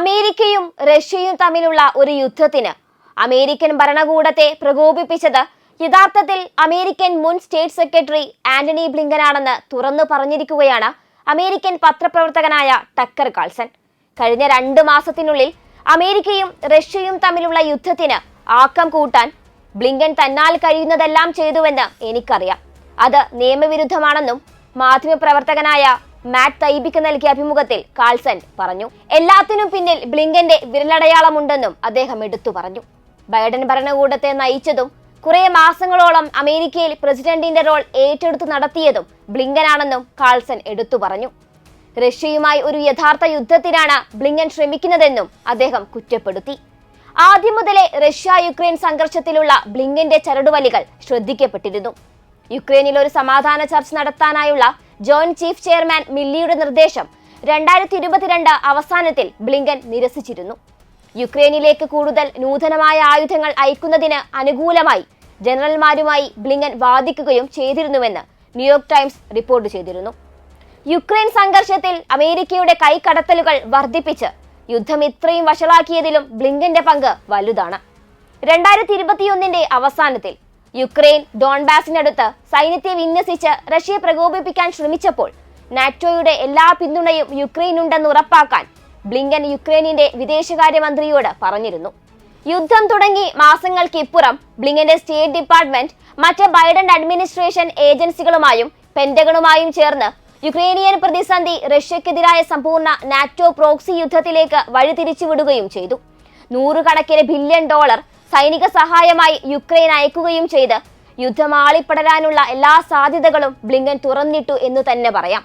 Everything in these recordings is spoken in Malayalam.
അമേരിക്കയും റഷ്യയും തമ്മിലുള്ള ഒരു യുദ്ധത്തിന് അമേരിക്കൻ ഭരണകൂടത്തെ പ്രകോപിപ്പിച്ചത് യഥാർത്ഥത്തിൽ അമേരിക്കൻ മുൻ സ്റ്റേറ്റ് സെക്രട്ടറി ആന്റണി ബ്ലിങ്കനാണെന്ന് തുറന്നു പറഞ്ഞിരിക്കുകയാണ് അമേരിക്കൻ പത്രപ്രവർത്തകനായ ടക്കർ കാൾസൺ. കഴിഞ്ഞ രണ്ട് മാസത്തിനുള്ളിൽ അമേരിക്കയും റഷ്യയും തമ്മിലുള്ള യുദ്ധത്തിന് ആക്കം കൂട്ടാൻ ബ്ലിങ്കൻ തന്നാൽ കഴിയുന്നതെല്ലാം ചെയ്തുവെന്ന് എനിക്കറിയാം. അത് നിയമവിരുദ്ധമാണെന്നും മാധ്യമപ്രവർത്തകനായ മാറ്റ് തൈബിക്ക് നൽകിയ അഭിമുഖത്തിൽ കാൾസൺ പറഞ്ഞു എല്ലാത്തിനും പിന്നിൽ ബ്ലിങ്കന്റെ വിരലടയാളമുണ്ടെന്നും അദ്ദേഹം എടുത്തു പറഞ്ഞു. ബൈഡൻ ഭരണകൂടത്തെ നയിച്ചതും കുറെ മാസങ്ങളോളം അമേരിക്കയിൽ പ്രസിഡന്റിന്റെ റോൾ ഏറ്റെടുത്ത് നടത്തിയതും ബ്ലിങ്കനാണെന്നും കാൾസൺ എടുത്തു പറഞ്ഞു. റഷ്യയുമായി ഒരു യഥാർത്ഥ യുദ്ധത്തിനാണ് ബ്ലിങ്കൻ ശ്രമിക്കുന്നതെന്നും അദ്ദേഹം കുറ്റപ്പെടുത്തി. ആദ്യം മുതലേ റഷ്യ യുക്രൈൻ സംഘർഷത്തിലുള്ള ബ്ലിങ്കന്റെ ചരടുവലികൾ ശ്രദ്ധിക്കപ്പെട്ടിരുന്നു. യുക്രൈനിൽ ഒരു സമാധാന ചർച്ച നടത്താനായുള്ള ജോയിന്റ് ചീഫ് ചെയർമാൻ മില്ലിയുടെ നിർദ്ദേശം രണ്ടായിരത്തി ഇരുപത്തിരണ്ട് അവസാനത്തിൽ ബ്ലിങ്കൻ നിരസിച്ചിരുന്നു. യുക്രൈനിലേക്ക് കൂടുതൽ നൂതനമായ ആയുധങ്ങൾ അയക്കുന്നതിന് അനുകൂലമായി ജനറൽമാരുമായി ബ്ലിങ്കൻ വാദിക്കുകയും ചെയ്തിരുന്നുവെന്ന് ന്യൂയോർക്ക് ടൈംസ് റിപ്പോർട്ട് ചെയ്തിരുന്നു. യുക്രൈൻ സംഘർഷത്തിൽ അമേരിക്കയുടെ കൈക്കടത്തലുകൾ വർദ്ധിപ്പിച്ച് യുദ്ധം ഇത്രയും വഷളാക്കിയതിലും ബ്ലിങ്കന്റെ പങ്ക് വലുതാണ്. രണ്ടായിരത്തി ഇരുപത്തിയൊന്നിന്റെ അവസാനത്തിൽ യുക്രൈൻ ഡോൺബാസിനടുത്ത് സൈന്യത്തെ വിന്യസിച്ച് റഷ്യയെ പ്രകോപിപ്പിക്കാൻ ശ്രമിച്ചപ്പോൾ നാറ്റോയുടെ എല്ലാ പിന്തുണയും യുക്രൈനുണ്ടെന്ന് ഉറപ്പാക്കാൻ ബ്ലിങ്കൻ യുക്രൈനിന്റെ വിദേശകാര്യമന്ത്രിയോട് പറഞ്ഞിരുന്നു. യുദ്ധം തുടങ്ങി മാസങ്ങൾക്കിപ്പുറം ബ്ലിങ്കന്റെ സ്റ്റേറ്റ് ഡിപ്പാർട്ട്മെന്റ് മറ്റ് ബൈഡൻ അഡ്മിനിസ്ട്രേഷൻ ഏജൻസികളുമായും പെന്റഗണുമായും ചേർന്ന് യുക്രൈനിയൻ പ്രതിസന്ധി റഷ്യക്കെതിരായ സമ്പൂർണ നാറ്റോ പ്രോക്സി യുദ്ധത്തിലേക്ക് വഴിതിരിച്ചുവിടുകയും ചെയ്തു. നൂറുകണക്കിന് ബില്യൺ ഡോളർ സൈനിക സഹായമായി യുക്രൈൻ അയക്കുകയും ചെയ്ത്. യുദ്ധം ആളിപ്പടരാനുള്ള എല്ലാ സാധ്യതകളും ബ്ലിങ്കൻ തുറന്നിട്ടു എന്ന് തന്നെ പറയാം.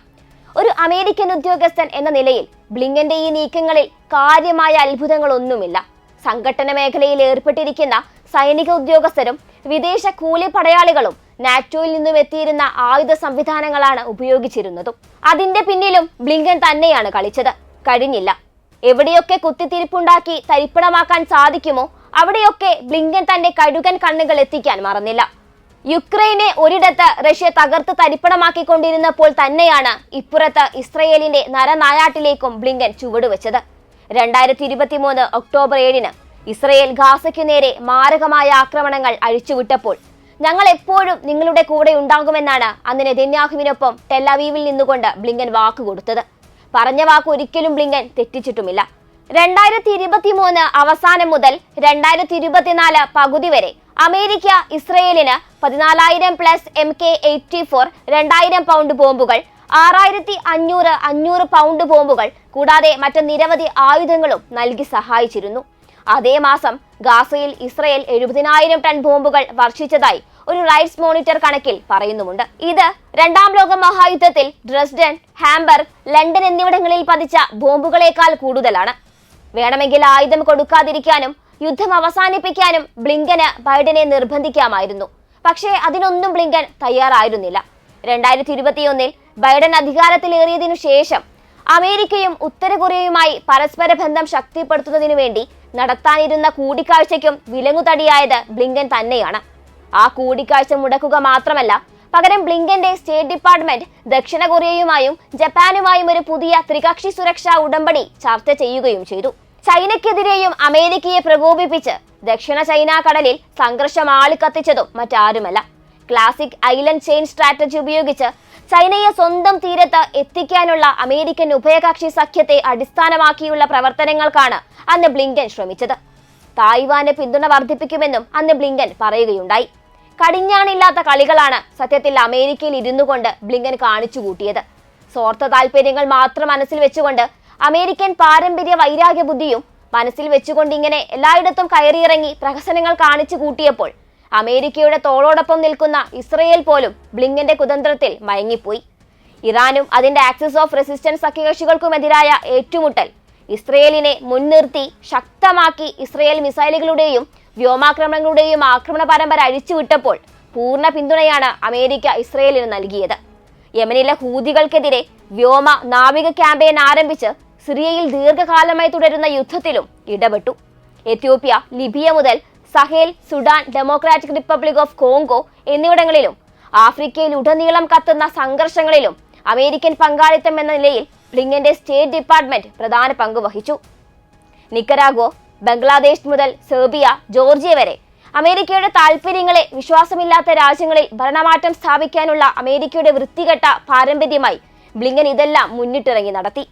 ഒരു അമേരിക്കൻ ഉദ്യോഗസ്ഥൻ എന്ന നിലയിൽ ബ്ലിങ്കന്റെ ഈ നീക്കങ്ങളിൽ കാര്യമായ അത്ഭുതങ്ങളൊന്നുമില്ല. സംഘട്ടന മേഖലയിൽ ഏർപ്പെട്ടിരിക്കുന്ന സൈനിക ഉദ്യോഗസ്ഥരും വിദേശ കൂലി പടയാളികളും നാറ്റോയിൽ നിന്നും എത്തിയിരുന്ന ആയുധ സംവിധാനങ്ങളാണ് ഉപയോഗിച്ചിരുന്നതും. അതിന്റെ പിന്നിലും ബ്ലിങ്കൻ തന്നെയാണ് കളിച്ചത്. കഴിഞ്ഞില്ല. എവിടെയൊക്കെ കുത്തിത്തിരിപ്പുണ്ടാക്കി തരിപ്പണമാക്കാൻ സാധിക്കുമോ അവിടെയൊക്കെ ബ്ലിങ്കൻ തന്റെ കഴുകൻ കണ്ണുകൾ എത്തിക്കാൻ മറന്നില്ല. യുക്രൈനെ ഒരിടത്ത് റഷ്യ തകർത്ത് തരിപ്പണമാക്കിക്കൊണ്ടിരുന്നപ്പോൾ തന്നെയാണ് ഇപ്പുറത്ത് ഇസ്രയേലിന്റെ നരനായാട്ടിലേക്കും ബ്ലിങ്കൻ ചുവടുവെച്ചത്. രണ്ടായിരത്തി ഇരുപത്തി മൂന്ന് ഒക്ടോബർ ഏഴിന് ഇസ്രയേൽ ഗാസയ്ക്കു നേരെ മാരകമായ ആക്രമണങ്ങൾ അഴിച്ചുവിട്ടപ്പോൾ ഞങ്ങൾ എപ്പോഴും നിങ്ങളുടെ കൂടെ ഉണ്ടാകുമെന്നാണ് അന്ന് നെതന്യാഹുവിനൊപ്പം ടെല്ലവീവിൽ നിന്നുകൊണ്ട് ബ്ലിങ്കൻ വാക്കുകൊടുത്തത്. പറഞ്ഞ വാക്ക് ഒരിക്കലും ബ്ലിങ്കൻ തെറ്റിച്ചിട്ടുമില്ല. രണ്ടായിരത്തി ഇരുപത്തി മൂന്ന് അവസാനം മുതൽ രണ്ടായിരത്തി ഇരുപത്തിനാല് പകുതി വരെ അമേരിക്ക ഇസ്രയേലിന് പതിനാലായിരം plus M K eighty four രണ്ടായിരം പൗണ്ട് ബോംബുകൾ ആറായിരത്തി അഞ്ഞൂറ് അഞ്ഞൂറ് പൗണ്ട് ബോംബുകൾ കൂടാതെ മറ്റ് നിരവധി ആയുധങ്ങളും നൽകി സഹായിച്ചിരുന്നു. അതേ മാസം ഗാസയിൽ ഇസ്രയേൽ എഴുപതിനായിരം ടൺ ബോംബുകൾ വർഷിച്ചതായി ഒരു റൈറ്റ്സ് മോണിറ്റർ കണക്കിൽ പറയുന്നുമുണ്ട്. ഇത് രണ്ടാം ലോക മഹായുദ്ധത്തിൽ ഡ്രസ്ഡൻ ഹാംബർഗ് ലണ്ടൻ എന്നിവിടങ്ങളിൽ പതിച്ച ബോംബുകളേക്കാൾ കൂടുതലാണ്. വേണമെങ്കിൽ ആയുധം കൊടുക്കാതിരിക്കാനും യുദ്ധം അവസാനിപ്പിക്കാനും ബ്ലിങ്കന് ബൈഡനെ നിർബന്ധിക്കാമായിരുന്നു. പക്ഷേ അതിനൊന്നും ബ്ലിങ്കൻ തയ്യാറായിരുന്നില്ല. രണ്ടായിരത്തി ഇരുപത്തിയൊന്നിൽ ബൈഡൻ അധികാരത്തിലേറിയതിനു ശേഷം അമേരിക്കയും ഉത്തര കൊറിയയുമായി പരസ്പര ബന്ധം ശക്തിപ്പെടുത്തുന്നതിനു വേണ്ടി നടത്താനിരുന്ന കൂടിക്കാഴ്ചയ്ക്കും വിലങ്ങുതടിയായത് ബ്ലിങ്കൻ തന്നെയാണ്. ആ കൂടിക്കാഴ്ച മുടക്കുക മാത്രമല്ല പകരം ബ്ലിങ്കന്റെ സ്റ്റേറ്റ് ഡിപ്പാർട്ട്മെന്റ് ദക്ഷിണ കൊറിയയുമായും ജപ്പാനുമായും ഒരു പുതിയ ത്രികക്ഷി സുരക്ഷാ ഉടമ്പടി ചർച്ച ചെയ്യുകയും ചെയ്തു. ചൈനയ്ക്കെതിരെയും അമേരിക്കയെ പ്രകോപിപ്പിച്ച് ദക്ഷിണ ചൈന കടലിൽ സംഘർഷം ആളിക്കത്തിച്ചതും മറ്റാരുമല്ല. ക്ലാസിക് ഐലൻഡ് ചെയിൻ സ്ട്രാറ്റജി ഉപയോഗിച്ച് ചൈനയെ സ്വന്തം തീരത്ത് എത്തിക്കാനുള്ള അമേരിക്കൻ ഉഭയകക്ഷി സഖ്യത്തെ അടിസ്ഥാനമാക്കിയുള്ള പ്രവർത്തനങ്ങൾക്കാണ് അന്ന് ബ്ലിങ്കൻ ശ്രമിച്ചത്. തായ്വാന് പിന്തുണ വർദ്ധിപ്പിക്കുമെന്നും അന്ന് ബ്ലിങ്കൻ പറയുകയുണ്ടായി. കടിഞ്ഞാണില്ലാത്ത കളികളാണ് സത്യത്തിൽ അമേരിക്കയിൽ ഇരുന്നു കൊണ്ട് ബ്ലിങ്കൻ കാണിച്ചു കൂട്ടിയത് സ്വാർത്ഥ താല്പര്യങ്ങൾ മാത്രം മനസ്സിൽ വെച്ചുകൊണ്ട് അമേരിക്കൻ പാരമ്പര്യ വൈരാഗ്യ ബുദ്ധിയും മനസ്സിൽ വെച്ചുകൊണ്ട് ഇങ്ങനെ എല്ലായിടത്തും കയറിയിറങ്ങി പ്രഹസനങ്ങൾ കാണിച്ചു കൂട്ടിയപ്പോൾ അമേരിക്കയുടെ തോളോടൊപ്പം നിൽക്കുന്ന ഇസ്രയേൽ പോലും ബ്ലിങ്കന്റെ കുതന്ത്രത്തിൽ മയങ്ങിപ്പോയി. ഇറാനും അതിന്റെ ആക്സിസ് ഓഫ് റെസിസ്റ്റൻസ് സഖ്യകക്ഷികൾക്കുമെതിരായ ഏറ്റുമുട്ടൽ ഇസ്രയേലിനെ മുൻനിർത്തി ശക്തമാക്കി ഇസ്രയേൽ മിസൈലുകളുടെയും വ്യോമാക്രമണങ്ങളുടെയും ആക്രമണ പരമ്പര അഴിച്ചുവിട്ടപ്പോൾ പൂർണ പിന്തുണയാണ് അമേരിക്ക ഇസ്രയേലിന് നൽകിയത്. യമനിലെ ഹൂതികൾക്കെതിരെ വ്യോമ നാവിക ക്യാമ്പയിൻ ആരംഭിച്ച് സിറിയയിൽ ദീർഘകാലമായി തുടരുന്ന യുദ്ധത്തിലും ഇടപെട്ടു. എത്യോപ്യ ലിബിയ മുതൽ Sahel Sudan Democratic Republic of Congo എന്നിവിടങ്ങളിലും ആഫ്രിക്കയിൽ ഉടനീളം കത്തുന്ന സംഘർഷങ്ങളിലും അമേരിക്കൻ പങ്കാളിത്തം എന്ന നിലയിൽ ബ്ലിങ്കന്റെ സ്റ്റേറ്റ് ഡിപ്പാർട്ട്മെന്റ് പ്രധാന പങ്ക് വഹിച്ചു. നിക്കരാഗോ ബംഗ്ലാദേശ് മുതൽ സെർബിയ ജോർജിയ വരെ അമേരിക്കയുടെ താൽപര്യങ്ങളെ വിശ്വാസമില്ലാത്ത രാജ്യങ്ങളിൽ ഭരണമാറ്റം സ്ഥാപിക്കാനുള്ള അമേരിക്കയുടെ വൃത്തികെട്ട പാരമ്പര്യമായി ബ്ലിങ്കൻ ഇതെല്ലാം മുന്നിട്ടിറങ്ങി നടത്തി.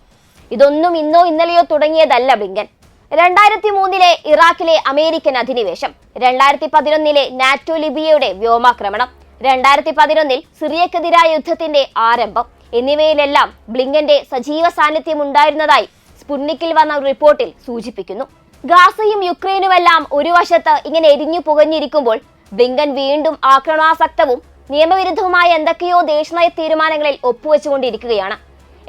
ഇതൊന്നും ഇന്നോ ഇന്നലെയോ തുടങ്ങിയതല്ല ബ്ലിങ്കൻ. രണ്ടായിരത്തി മൂന്നിലെ ഇറാഖിലെ അമേരിക്കൻ അധിനിവേശം രണ്ടായിരത്തി പതിനൊന്നിലെ നാറ്റോ ലിബിയയുടെ വ്യോമാക്രമണം രണ്ടായിരത്തി പതിനൊന്നിൽ സിറിയക്കെതിരായ യുദ്ധത്തിന്റെ ആരംഭം എന്നിവയിലെല്ലാം ബ്ലിങ്കന്റെ സജീവ സാന്നിധ്യം ഉണ്ടായിരുന്നതായി സ്പുട്നിക്കിൽ വന്ന റിപ്പോർട്ടിൽ സൂചിപ്പിക്കുന്നു. ഗാസയും യുക്രൈനുമെല്ലാം ഒരു വശത്ത് ഇങ്ങനെ എരിഞ്ഞു പുകഞ്ഞിരിക്കുമ്പോൾ ബ്ലിങ്കൻ വീണ്ടും ആക്രമണാസക്തവും നിയമവിരുദ്ധവുമായ എന്തൊക്കെയോ ദേശനയ തീരുമാനങ്ങളിൽ ഒപ്പുവെച്ചുകൊണ്ടിരിക്കുകയാണ്.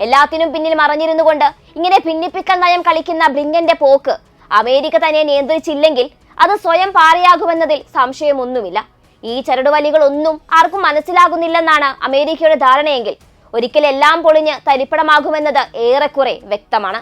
എല്ലാത്തിനും പിന്നിൽ മറഞ്ഞിരുന്നുകൊണ്ട് ഇങ്ങനെ ഭിന്നിപ്പിക്കൽ നയം കളിക്കുന്ന ബ്ലിങ്കന്റെ പോക്ക് അമേരിക്ക തന്നെ നിയന്ത്രിച്ചില്ലെങ്കിൽ അത് സ്വയം പാറയാകുമെന്നതിൽ സംശയമൊന്നുമില്ല. ഈ ചരടുവലികളൊന്നും ആർക്കും മനസ്സിലാകുന്നില്ലെന്നാണ് അമേരിക്കയുടെ ധാരണയെങ്കിൽ ഒരിക്കൽ എല്ലാം പൊളിഞ്ഞ് തരിപ്പണമാകുമെന്നത് ഏറെക്കുറെ വ്യക്തമാണ്.